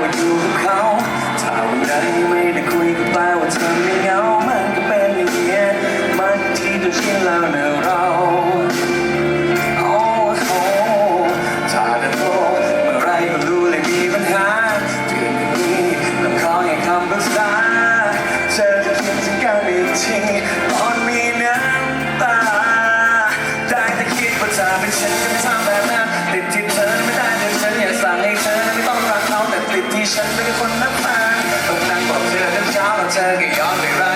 ว่าอยู่กับเขาถ้าวันใดไม่ได้คุยก็แปว่าเธอไม่เหงามันก็เป็นอย่างเงี้ยมัทีตัวฉันแล้วนะ ที่ฉันเป็นคนนับตาตรงนั้นบอกเธอทั้งเช้าเราเจอก็ย้อนไปรัก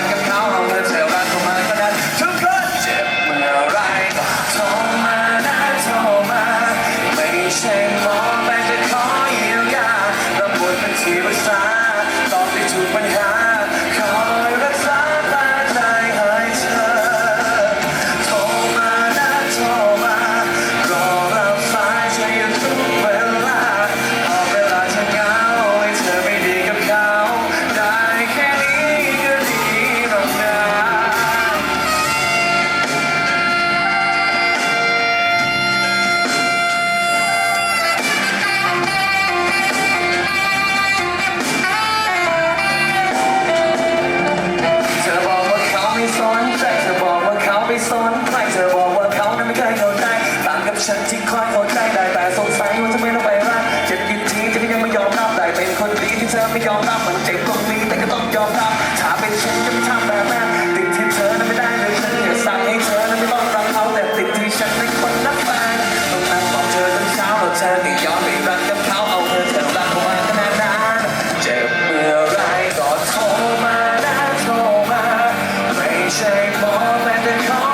ฉันที่คอยเข้าใจได้แต่สงสัยว่าทำไมต้องไปรักเจ็บยินทีที่ยังไม่ยอมรับได้เป็นคนดีที่เธอไม่ยอมรับมันเจ็บตรงนี้แต่ก็ต้องยอมรับถ้าเป็นฉันจะไม่ทำแบบนั้นติดที่เธอนั้นไม่ได้เลยเธออย่าสั่งให้เธอนั้นไม่ต้องรักเขาแต่ติดที่ฉันเป็นคนนักแฟนต้องนั่งบอกเธอทั้งเช้าว่าเธอไม่ยอมไปรักกับเขาเอาเธอเธอรักเขามาขนาดนั้นเจ็บเมื่อไรก็โทรมานะโทรมาไม่ใช่บอกแต่เป็เขา